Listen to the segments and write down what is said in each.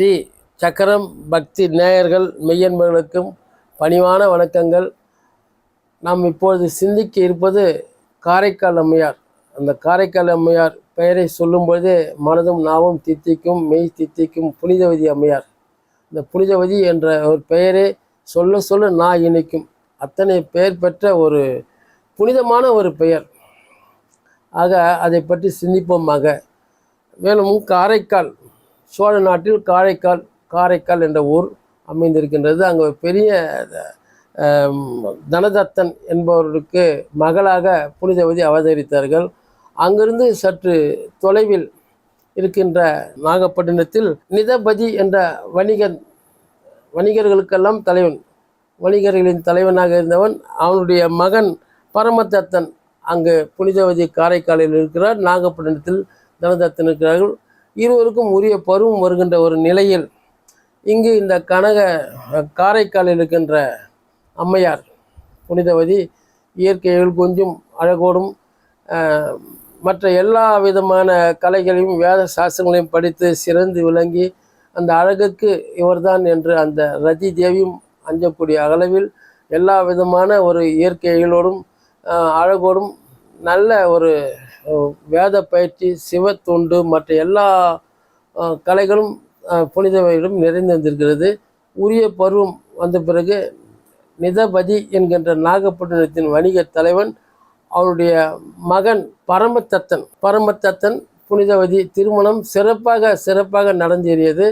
ஸ்ரீ சக்கரம் பக்தி நேயர்கள் மெய்யன்பர்களுக்கும் பணிவான வணக்கங்கள். நாம் இப்பொழுது சிந்திக்க இருப்பது காரைக்கால் அம்மையார். அந்த காரைக்கால் அம்மையார் பெயரை சொல்லும்பொழுதே மனதும் நாவும் தித்திக்கும் மெய் தித்திக்கும் புனிதவதி அம்மையார். இந்த புனிதவதி என்ற ஒரு பெயரே சொல்ல சொல்ல நான் இணைக்கும். அத்தனை பெயர் பெற்ற ஒரு புனிதமான ஒரு பெயர். ஆக அதை பற்றி சிந்திப்போமாக. மேலும் காரைக்கால் சோழ நாட்டில் காரைக்கால் காரைக்கால் என்ற ஊர் அமைந்திருக்கின்றது. அங்கே பெரிய தனதத்தன் என்பவருக்கு மகளாக புனிதவதி அவதரித்தார்கள். அங்கிருந்து சற்று தொலைவில் இருக்கின்ற நாகப்பட்டினத்தில் நிதபதி என்ற வணிகன் வணிகர்களுக்கெல்லாம் தலைவன் வணிகர்களின் தலைவனாக இருந்தவன் அவனுடைய மகன் பரமதத்தன் அங்கு புனிதவதி காரைக்காலில் இருக்கிறார். நாகப்பட்டினத்தில் தனதத்தன் இருக்கிறார்கள். இருவருக்கும் உரிய பருவம் வருகின்ற ஒரு நிலையில் இங்கு இந்த கனக காரைக்காலில் இருக்கின்ற அம்மையார் புனிதவதி இயற்கையில் கொஞ்சம் அழகோடும் மற்ற எல்லா விதமான கலைகளையும் வேத சாஸ்திரங்களையும் படித்து சிறந்து விளங்கி அந்த அழகுக்கு இவர்தான் என்று அந்த ரதி தேவியும் அஞ்சக்கூடிய அளவில் எல்லா விதமான ஒரு இயற்கை எழிலோடும் அழகோடும் நல்ல ஒரு வேத பயிற்சி சிவத்தொண்டு மற்ற எல்லா கலைகளும் ஆஹ், புனிதவையிலும் நிறைந்து வந்திருக்கிறது உரிய பருவம் வந்த பிறகு நிதபதி என்கின்ற நாகப்பட்டினத்தின் வணிக தலைவன் அவருடைய மகன் பரமத்தத்தன் பரமத்தத்தன் புனிதவதி திருமணம் சிறப்பாக சிறப்பாக நடந்தேறியது.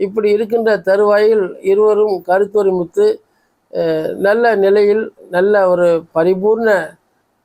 இப்படி இருக்கின்ற தருவாயில் இருவரும் கருத்தொருமித்து நல்ல நிலையில் நல்ல ஒரு பரிபூர்ண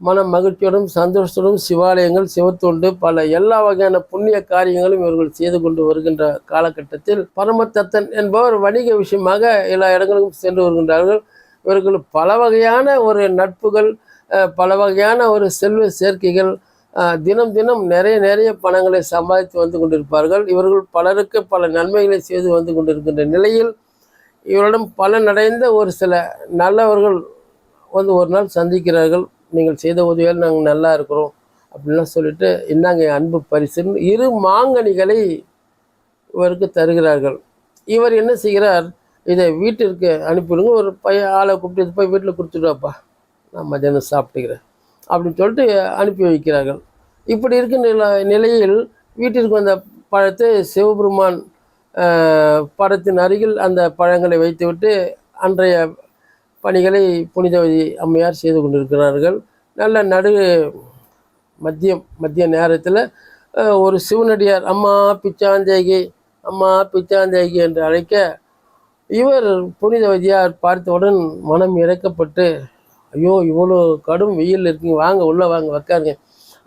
மன மகிழ்ச்சியோடும் சந்தோஷத்தோடும் சிவாலயங்கள் சிவத்தொண்டு பல எல்லா வகையான புண்ணிய காரியங்களும் இவர்கள் செய்து கொண்டு வருகின்ற காலகட்டத்தில் பரமதத்தன் என்பவர் வணிக விஷயமாக எல்லா இடங்களுக்கும் சென்று வருகின்றார்கள். இவர்கள் பல வகையான ஒரு நட்புகள் பல வகையான ஒரு செல்வ சேர்க்கைகள் தினம் தினம் நிறைய நிறைய பணங்களை சம்பாதித்து வந்து கொண்டிருப்பார்கள். இவர்கள் பலருக்கு பல நன்மைகளை செய்து வந்து கொண்டிருக்கின்ற நிலையில் இவரிடம் பலனடைந்த ஒரு சில நல்லவர்கள் வந்து ஒரு நாள் சந்திக்கிறார்கள். நீங்கள் செய்த உதவியால் நாங்கள் நல்லா இருக்கிறோம் அப்படின்லாம் சொல்லிட்டு இந்தாங்க அன்பு பரிசுன்னு இரு மாங்கனிகளை இவருக்கு தருகிறார்கள். இவர் என்ன செய்கிறார்? இதை வீட்டிற்கு அனுப்பிவிடுங்க. ஒரு பையன் ஆளை கூப்பிட்டு போய் வீட்டில் கொடுத்துடுவாப்பா. நான் மத்தியானம் சாப்பிட்டுக்கிறேன். அப்படின்னு சொல்லிட்டு அனுப்பி வைக்கிறார்கள். இப்படி இருக்க நில நிலையில் வீட்டிற்கு வந்த பழத்தை சிவபெருமான் படத்தின் அருகில் அந்த பழங்களை வைத்துவிட்டு அன்றைய பணிகளை புனிதவதி அம்மையார் செய்து கொண்டிருக்கிறார்கள். நல்ல நடு மதியம் மதிய நேரத்தில் ஒரு சிவனடியார் அம்மா பிச்சாந்தேகி அம்மா பிச்சாந்தேகி என்று அழைக்க இவர் புனிதவதியார் பார்த்தவுடன் மனம் இறக்கப்பட்டு ஐயோ இவ்வளோ கடும் வெயில் இருக்குங்க வாங்க உள்ளே வாங்க உக்காருங்க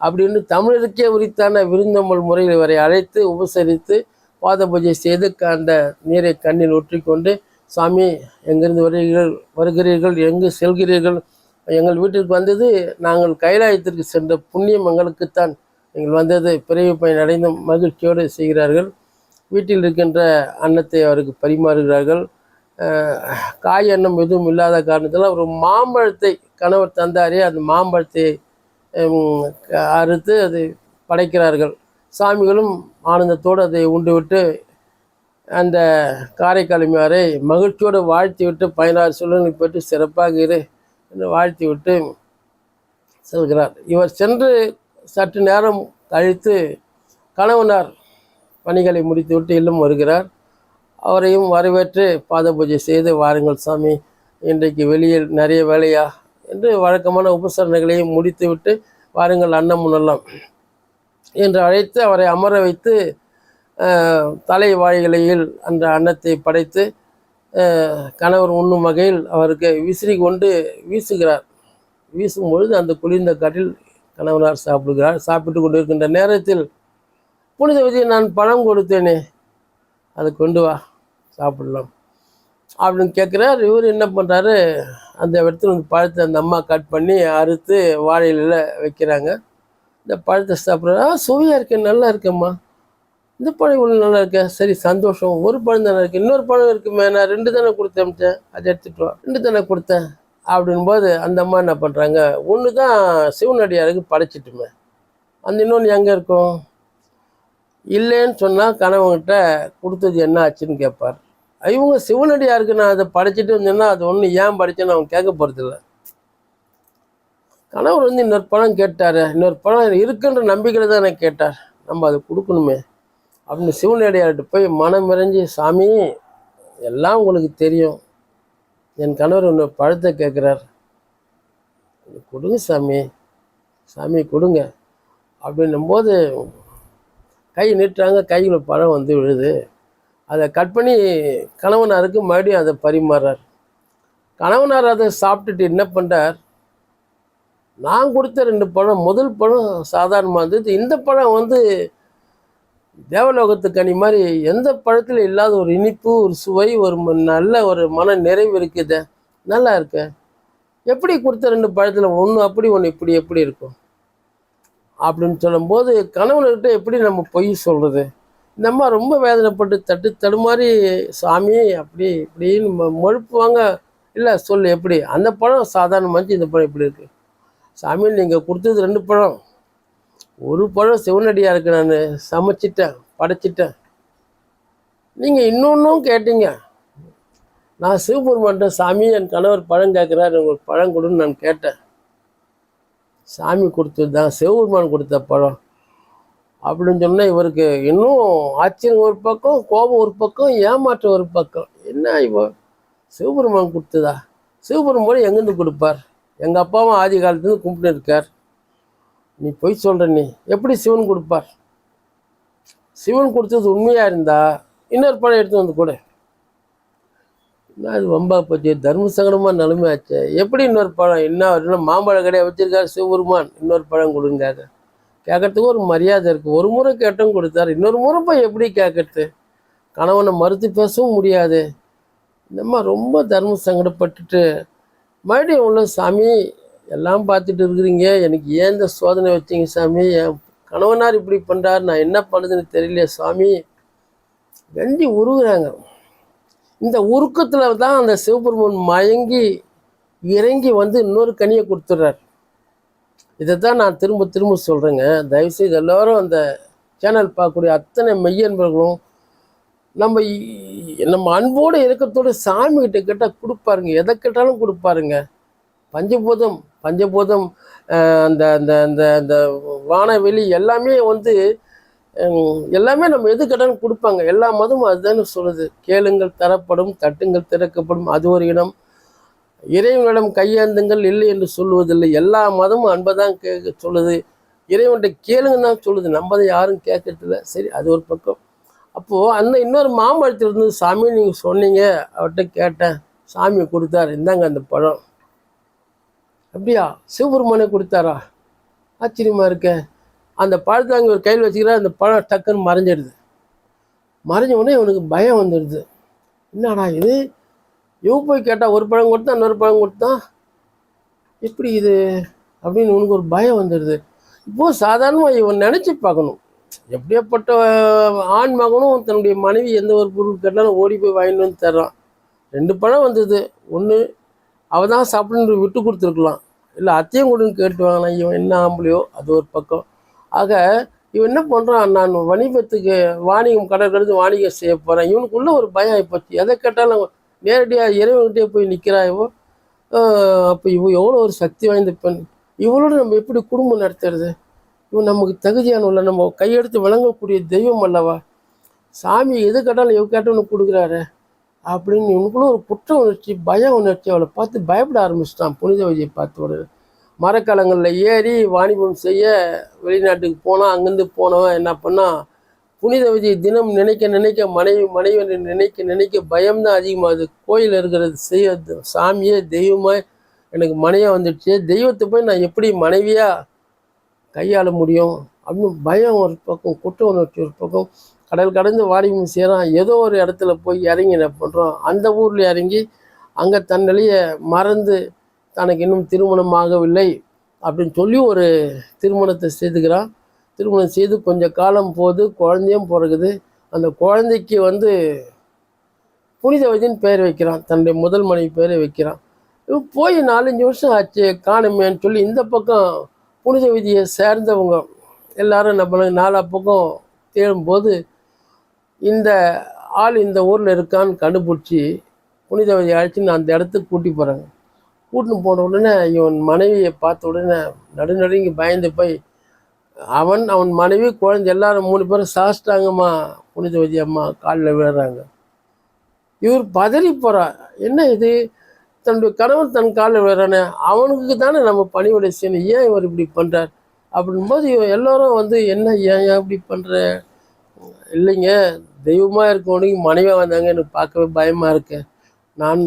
அப்படின்னு தமிழருக்கே உரித்தான விருந்தம்பல் முறையில் இவரை அழைத்து உபசரித்து பாத பூஜை செய்து அந்த நீரை கண்ணில் ஊற்றிக்கொண்டு சாமி எங்கிருந்து வருகிறீர்கள் வருகிறீர்கள் எங்கு செல்கிறீர்கள்? எங்கள் வீட்டிற்கு வந்தது நாங்கள் கைலாயத்திற்கு சென்ற புண்ணியம் எங்களுக்குத்தான். நீங்கள் வந்தது பிறவி பயன் அடைந்து மகிழ்ச்சியோடு செய்கிறார்கள். வீட்டில் இருக்கின்ற அன்னத்தை அவருக்கு பரிமாறுகிறார்கள். காய் எண்ணம் எதுவும் இல்லாத காரணத்தில் ஒரு மாம்பழத்தை கணவர் தந்தாரே அந்த மாம்பழத்தை க- அறுத்து அதை படைக்கிறார்கள். சாமிகளும் ஆனந்தத்தோடு அதை உண்டுவிட்டு அந்த காரைக்காலமியாரை மகிழ்ச்சியோடு வாழ்த்தி விட்டு பதினாறு சொல்லங்களை பெற்று சிறப்பாக இரு என்று வாழ்த்தி விட்டு செல்கிறார். இவர் சென்று சற்று நேரம் கழித்து கணவனார் பணிகளை முடித்துவிட்டு இல்லம் வருகிறார். அவரையும் வரவேற்று பாத பூஜை செய்து வாருங்கள் சாமி இன்றைக்கு வெளியில் நிறைய வேலையா? என்று வழக்கமான உபசரணைகளையும் முடித்துவிட்டு வாருங்கள் அன்னம் உண்ணலாம் என்று அழைத்து அவரை அமர வைத்து தலை வாய்களையில் அந்த அன்னத்தை படைத்து கணவர் உண்ணும் வகையில் அவருக்கு விசிறி கொண்டு வீசுகிறார். வீசும் பொழுது அந்த குளிர்ந்த காட்டில் கணவனார் சாப்பிடுகிறார். சாப்பிட்டு கொண்டு இருக்கின்ற நேரத்தில் புனித விஜய் நான் பழம் கொடுத்தேனே அதை கொண்டு வா சாப்பிடலாம். அப்படின்னு கேட்குறார். இவர் என்ன பண்ணுறாரு அந்த இடத்துல வந்து பழத்தை அந்த அம்மா கட் பண்ணி அறுத்து வாழையில வைக்கிறாங்க. இந்த பழத்தை சாப்பிட்றா சுவையாக இருக்கு நல்லா இருக்கேம்மா. இந்த பழம் இவ்வளோ நல்லா இருக்கே? சரி சந்தோஷம். ஒரு பழம் தானே இருக்கு. இன்னொரு பழம் இருக்குமே. நான் ரெண்டு தானே கொடுத்து அதை எடுத்துட்டு வா. ரெண்டு தானே கொடுத்தேன். அப்படின்போது அந்த அம்மா என்ன பண்ணுறாங்க ஒன்று தான் சிவனடியாருக்கு படைச்சிட்டுமே. அந்த இன்னொன்று எங்கே இருக்கும்? இல்லைன்னு சொன்னால் கணவன்கிட்ட கொடுத்தது என்ன ஆச்சுன்னு கேட்பார் இவங்க சிவனடியாருக்கு நான் அதை படைச்சிட்டு வந்தேன்னா அது ஒன்று ஏன் படித்தேன்னு அவன் கேட்க போகிறதில்ல கணவர் வந்து இன்னொரு பழம் கேட்டார். இன்னொரு பழம் இருக்குன்ற நம்பிக்கையில் தான் எனக்கு கேட்டார் நம்ம அதை கொடுக்கணுமே. அப்படின்னு சிவனடியார்கிட்ட போய் மனம் இறைஞ்சி சாமி எல்லாம் உங்களுக்கு தெரியும். என் கணவர் இன்னொரு பழத்தை கேட்குறார். கொடுங்க சாமி. சாமி கொடுங்க. அப்படின்னும்போது கை நீட்டுறாங்க. கையில் பழம் வந்து விழுது. அதை கட் பண்ணி கணவனாருக்கு மறுபடியும் அதை பரிமாறார் கணவனார் அதை சாப்பிட்டுட்டு என்ன பண்ணுறார் நான் கொடுத்த ரெண்டு பழம் முதல் பழம் சாதாரணமாக இருந்தது. இந்த பழம் வந்து தேவலோகத்து கனி மாதிரி எந்த பழத்தில் இல்லாத ஒரு இனிப்பு ஒரு சுவை ஒரு நல்ல ஒரு மன நிறைவு இருக்குது? நல்லா இருக்கு. எப்படி கொடுத்த ரெண்டு பழத்தில் ஒன்று அப்படி ஒன்று இப்படி எப்படி இருக்கும்? அப்படின்னு சொல்லும்போது கணவன்கிட்ட எப்படி நம்ம பொய் சொல்கிறது இந்த அம்மா ரொம்ப வேதனைப்பட்டு தட்டு தடுமாறி சாமி அப்படி இப்படின்னு மொ- மொழுப்புவாங்க. இல்லை சொல்லு எப்படி? அந்த பழம் சாதாரணமாச்சு இந்த பழம் எப்படி இருக்குது சாமி நீங்கள் கொடுத்தது ரெண்டு பழம். ஒரு பழம் சிவனடியாக இருக்கு நான் சமைச்சிட்டேன் படைச்சிட்டேன். நீங்கள் இன்னொன்றும் கேட்டீங்க. நான் சிவபெருமான்ட்ட சாமி என் கணவர் பழம் கேட்குறாரு உங்களுக்கு பழம் கொடுன்னு நான் கேட்டேன். சாமி கொடுத்தது தான் சிவபெருமான் கொடுத்த பழம். அப்படின்னு சொன்னால் இவருக்கு இன்னும் ஆச்சரியம் ஒரு பக்கம் கோபம் ஒரு பக்கம் ஏமாற்றம் ஒரு பக்கம். என்ன இவ? சிவபெருமான் கொடுத்ததா? சிவபெருமான் எங்கேருந்து கொடுப்பார்? எங்கள் அப்பாவும் ஆதி காலத்துலேருந்து கும்பிட்டு இருக்கார். நீ பொய் சொல்கிற நீ. எப்படி சிவன் கொடுப்பார்? சிவன் கொடுத்தது உண்மையாக இருந்தா இன்னொரு பழம் எடுத்து வந்து கூட. என்ன அது வம்பா போச்சு? தர்ம சங்கடமாக நிலைமையாச்சு. எப்படி இன்னொரு பழம் என்ன இன்னும் மாம்பழ கடையை வச்சிருக்காரு சிவபெருமான். இன்னொரு பழம் கொடுங்காக கேட்கறதுக்கு ஒரு மரியாதை இருக்குது ஒரு முறை கேட்டும் கொடுத்தாரு. இன்னொரு முறை போய் எப்படி கேட்கறது? கணவனை மறுத்து பேசவும் முடியாது. இந்தம்மா ரொம்ப தர்ம சங்கடப்பட்டுட்டு மறுபடியும் உள்ள சாமி எல்லாம் பார்த்துட்டு இருக்கிறீங்க. எனக்கு ஏன் இந்த சோதனை வச்சீங்க சாமி? என் கணவனார் இப்படி பண்ணுறாரு நான் என்ன பண்ணுதுன்னு தெரியல சாமி. வெண்டி உருகுறாங்க. இந்த உருக்கத்தில் தான் அந்த சிவபெருமன் மயங்கி இறங்கி வந்து இன்னொரு கனியை கொடுத்துட்றார். இதை தான் நான் திரும்ப திரும்ப சொல்கிறேங்க தயவுசெய்து எல்லாரும் அந்த சேனல் பார்க்கக்கூடிய அத்தனை மெய்யன்பர்களும் நம்ம நம்ம அன்போடு இருக்கத்தோட சாமி கிட்ட கேட்டால் கொடுப்பாருங்க. எதை கேட்டாலும் கொடுப்பாருங்க. பஞ்சபூதம் பஞ்சபூதம் அந்த அந்த அந்த அந்த வானவெளி எல்லாமே வந்து எல்லாமே நம்ம எது கேட்டாலும் கொடுப்பாங்க. எல்லா மதமும் அதுதானே சொல்லுது. கேளுங்கள் தரப்படும் தட்டுங்கள் திறக்கப்படும் அது ஒரு இடம் இறைவனிடம் கையாந்துங்கள் இல்லை என்று சொல்லுவதில்லை. எல்லா மதமும் அன்பை தான் கேட்க சொல்லுது. இறைவன்கிட்ட கேளுங்க தான் சொல்லுது. நம்ம தான் யாரும் கேட்கறதில்ல. சரி அது ஒரு பக்கம். அப்போது அந்த இன்னொரு மாம்பழத்தில் இருந்து சாமி நீங்கள் சொன்னீங்க அவர்கிட்ட கேட்டேன். சாமி கொடுத்தாரு. இந்தாங்க அந்த பழம். அப்படியா? சிவபெருமானே கொடுத்தாரா? ஆச்சரியமாக இருக்க. அந்த பழத்தை அங்கே ஒரு கையில் வச்சுக்கிறா அந்த பழம் டக்குன்னு மறைஞ்சிடுது. மறைஞ்ச உடனே இவனுக்கு பயம் வந்துடுது. என்னடா இது? இவ போய் கேட்டால் ஒரு பழம் கொடுத்தா இன்னொரு பழம் கொடுத்தா? எப்படி இது? அப்படின்னு உனக்கு ஒரு பயம் வந்துடுது. இப்போது சாதாரணமாக இவன் நினச்சி பார்க்கணும். எப்படியாப்பட்ட ஆண் மகனும் தன்னுடைய மனைவி எந்த ஒரு பொருள் கேட்டாலும் ஓடி போய் வாங்கிட்டு வந்து தர்றான். ரெண்டு பழம் வந்தது. ஒன்று அவள் தான் சாப்பிடுன்னு விட்டு கொடுத்துருக்கலாம். இல்லை அத்தையும் கொடுன்னு கேட்டு வாங்கினா இவன் என்ன ஆம்பளையோ அது ஒரு பக்கம். ஆக இவன் என்ன பண்ணுறான் நான் வணிகத்துக்கு வாணிகம் கடை வாணிகம் செய்ய போகிறேன் இவனுக்குள்ளே ஒரு பயம் ஆகிப்போச்சு எதை கேட்டாலும் நேரடியாக இறைவன்கிட்டே போய் நிற்கிறா இவோ அப்போ இவன் எவ்வளோ ஒரு சக்தி வாய்ந்த பெண். இவளோட நம்ம எப்படி குடும்பம் நடத்துறது? இவன் நமக்கு தகுதியான உள்ள நம்ம கையெடுத்து விளங்கக்கூடிய தெய்வம் அல்லவா? சாமி எது கேட்டாலும் எவ கேட்டவனுக்கு கொடுக்குறாரு. அப்படின்னு இவனுக்குள்ள ஒரு குற்ற உணர்ச்சி பய உணர்ச்சி. அவளை பார்த்து பயப்பட ஆரம்பிச்சிட்டான் புனித விஜயை பார்த்து ஒரு மரக்கலங்களில் ஏறி வாணிபம் செய்ய வெளிநாட்டுக்கு போனால் அங்கேருந்து போனவன் என்ன பண்ணால் புனித விஜய் தினம் நினைக்க நினைக்க மனைவி மனைவி நினைக்க நினைக்க பயம்தான் அதிகமாகுது கோயில் இருக்கிறது செய்ய சாமியே தெய்வமாக எனக்கு மனைவியாக வந்துடுச்சு. தெய்வத்தை போய் நான் எப்படி மனைவியாக கையாள முடியும்? அப்படின்னு பயம் ஒரு பக்கம் குற்ற உணர்ச்சி ஒரு பக்கம். கடல் கடந்து வாணிபம் செய்கிறான் ஏதோ ஒரு இடத்துல போய் இறங்கி என்ன பண்ணுறோம் அந்த ஊரில் இறங்கி அங்கே தன்னிலையை மறந்து தனக்கு இன்னும் திருமணம் ஆகவில்லை அப்படின்னு சொல்லி ஒரு திருமணத்தை செய்துக்கிறான். திருமணம் செய்து கொஞ்சம் காலம் போது குழந்தையும் பிறகுது. அந்த குழந்தைக்கு வந்து புனித வதின்னு பெயர் வைக்கிறான். தன்னுடைய முதல் மனைவி பேரை வைக்கிறான். இவன் போய் நாலஞ்சு வருஷம் ஆச்சு. காணுமேன்னு சொல்லி இந்த பக்கம் புனித விதியை சேர்ந்தவங்க எல்லாரும் நம்மளுக்கு நாலா பக்கம் தேடும்போது இந்த ஆள் இந்த ஊரில் இருக்கான்னு கண்டுபிடிச்சி புனிதவதியை அழைச்சின்னு அந்த இடத்துக்கு கூட்டி போகிறாங்க கூட்டின்னு போன உடனே இவன் மனைவியை பார்த்த உடனே நடுநடுங்கி பயந்து போய் அவன் அவன் மனைவி குழந்தை எல்லாரும் மூணு பேரும் சாஸ்டாங்கம்மா புனிதவதி அம்மா காலில் விழுறாங்க. இவர் பதறி போகிறார் என்ன இது? தன்னுடைய கணவன் தன் காலில் விழுறானே. அவனுக்கு தானே நம்ம பணிவிடை செய்யணும். ஏன் இவர் இப்படி பண்ணுறார் அப்படின்போது இவன் எல்லோரும் வந்து என்ன ஏன் ஏன் இப்படி பண்ணுற இல்லைங்க தெய்வமாக இருக்கவனுக்கு மனைவியாக வந்தாங்க எனக்கு பார்க்கவே பயமாக இருக்கு. நான்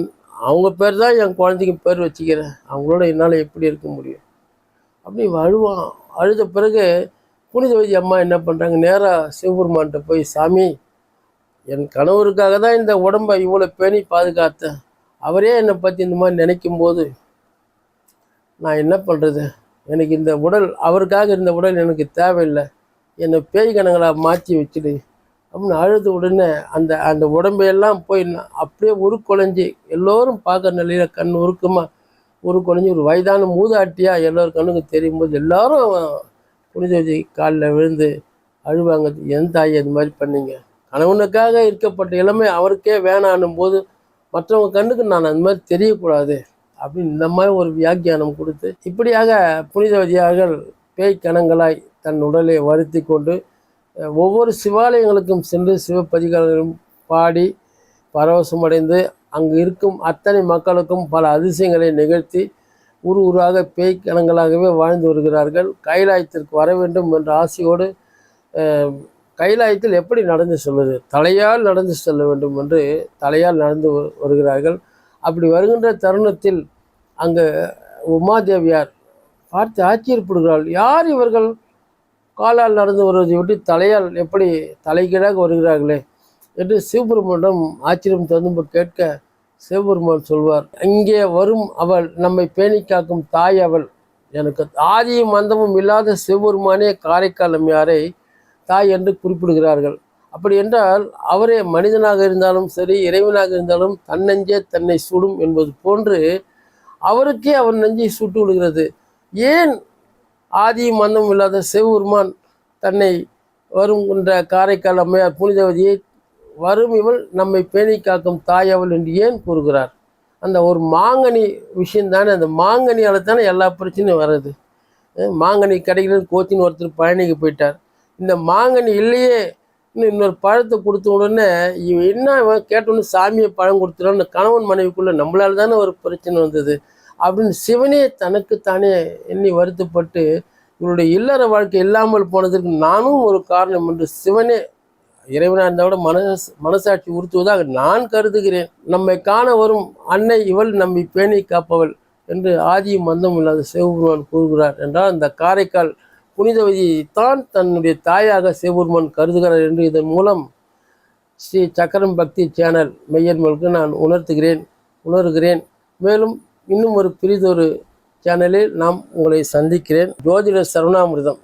அவங்க பேர் தான் என் குழந்தைக்கு பேர் வச்சுக்கிறேன். அவங்களோட என்னால் எப்படி இருக்க முடியும்? அப்படி அழுவான் அழுத பிறகு புனிதவதி அம்மா என்ன பண்ணுறாங்க நேராக சிவபெருமான்கிட்ட போய் சாமி என் கணவருக்காக தான் இந்த உடம்பை இவ்வளோ பேணி பாதுகாத்தேன். அவரே என்னை பற்றி இந்த மாதிரி நினைக்கும் போது நான் என்ன பண்ணுறது எனக்கு இந்த உடல் அவருக்காக இருந்த உடல் எனக்கு தேவையில்லை. என்னை பேய் கணங்களாக மாற்றி வச்சுடு. அப்படின்னு அழுத உடனே அந்த அந்த உடம்பையெல்லாம் போய் அப்படியே அப்படியே உருக்குலைஞ்சி எல்லோரும் பார்க்குற நிலையில் கண் உருக்கமாக உருக்குலைஞ்சி ஒரு வயதான மூதாட்டியாக எல்லோரும் கண்ணுக்கு தெரியும் போது எல்லாரும் புனிதவதி காலில் விழுந்து அழுவாங்க. எந்த தாய் அது மாதிரி பண்ணீங்க. கணவனுக்காக இருக்கப்பட்ட இளமை அவருக்கே வேணான்னும் போது மற்றவங்க கண்ணுக்கு நான் அந்த மாதிரி தெரியக்கூடாது. அப்படின்னு இந்த மாதிரி ஒரு வியாக்கியானம் கொடுத்து இப்படியாக புனிதவதியார்கள் பேய் கணங்களாய் தன் உடலை வருத்தி கொண்டு ஒவ்வொரு சிவாலயங்களுக்கும் சென்று சிவப்பதிகாரம் பாடி பரவசமடைந்து அங்கு இருக்கும் அத்தனை மக்களுக்கும் பல அதிசயங்களை நிகழ்த்தி ஊர் ஊராக பேய் வாழ்ந்து வருகிறார்கள். கைலாயத்திற்கு வர வேண்டும் என்ற ஆசையோடு கைலாயத்தில் எப்படி நடந்து செல்வது? தலையால் நடந்து செல்ல வேண்டும் என்று தலையால் நடந்து வருகிறார்கள். அப்படி வருகின்ற தருணத்தில் அங்கு உமாதேவியார் பார்த்து ஆச்சரியப்படுகிறாள். யார் இவர்கள்? காலால் நடந்து வருவதை விட்டு தலையால் எப்படி தலைகீழாக வருகிறார்களே என்று சிவபெருமானிடம் ஆச்சரியம் தந்தும்ப கேட்க சிவபெருமான் சொல்வார் இங்கே வரும் அவள் நம்மை பேணி காக்கும் தாய் அவள். எனக்கு ஆதியும் மந்தமும் இல்லாத சிவபெருமானே காரைக்கால் அம்மையாரை தாய் என்று குறிப்பிடுகிறார்கள். அப்படி என்றால் அவரே மனிதனாக இருந்தாலும் சரி இறைவனாக இருந்தாலும் தன்னெஞ்சே தன்னை சுடும் என்பது போன்று அவருக்கே அவர் நெஞ்சை சுட்டு விடுகிறது ஏன் ஆதியும் மந்தமும் இல்லாத சிவபெருமான் தன்னை வரும் என்ற காரைக்கால் அம்மையார் புனிதவதியை வரும் இவள் நம்மை பேணி காக்கும் தாய் அவள் என்று ஏன் கூறுகிறார்? அந்த ஒரு மாங்கனி விஷயம் தானே அந்த மாங்கனியால் தானே எல்லா பிரச்சனையும் வர்றது. மாங்கனி கடைகளில் கோச்சின்னு ஒருத்தர் பழனிக்கு போயிட்டார். இந்த மாங்கனி இல்லையே இன்னும் இன்னொரு பழத்தை கொடுத்த உடனே இவன் என்ன கேட்டோன்னு சாமியை பழம் கொடுத்துறான்னு கணவன் மனைவிக்குள்ளே நம்மளால தானே ஒரு பிரச்சனை வந்தது. அப்படின்னு சிவனே தனக்குத்தானே எண்ணி வருத்தப்பட்டு இவருடைய இல்லற வாழ்க்கை இல்லாமல் போனதற்கு நானும் ஒரு காரணம் என்று சிவனே இறைவனாக இருந்தால் கூட மனச மனசாட்சி உறுத்துவதாக நான் கருதுகிறேன். நம்மை காண வரும் அன்னை இவள் நம்மை பேணி காப்பவள் என்று ஆதியும் மந்தம் இல்லாத சிவபெருமான் கூறுகிறார் என்றால் அந்த காரைக்கால் புனிதவதியை தான் தன்னுடைய தாயாக சிவபெருமான் கருதுகிறார் என்று இதன் மூலம் ஸ்ரீ சக்கரம் பக்தி சேனல் மெய்யன்மலுக்கு நான் உணர்த்துகிறேன் உணர்கிறேன். மேலும் இன்னும் ஒரு பிரிதொரு சேனலில் நாம் உங்களை சந்திக்கிறேன். ஜோதிட சரவணாமிர்தம்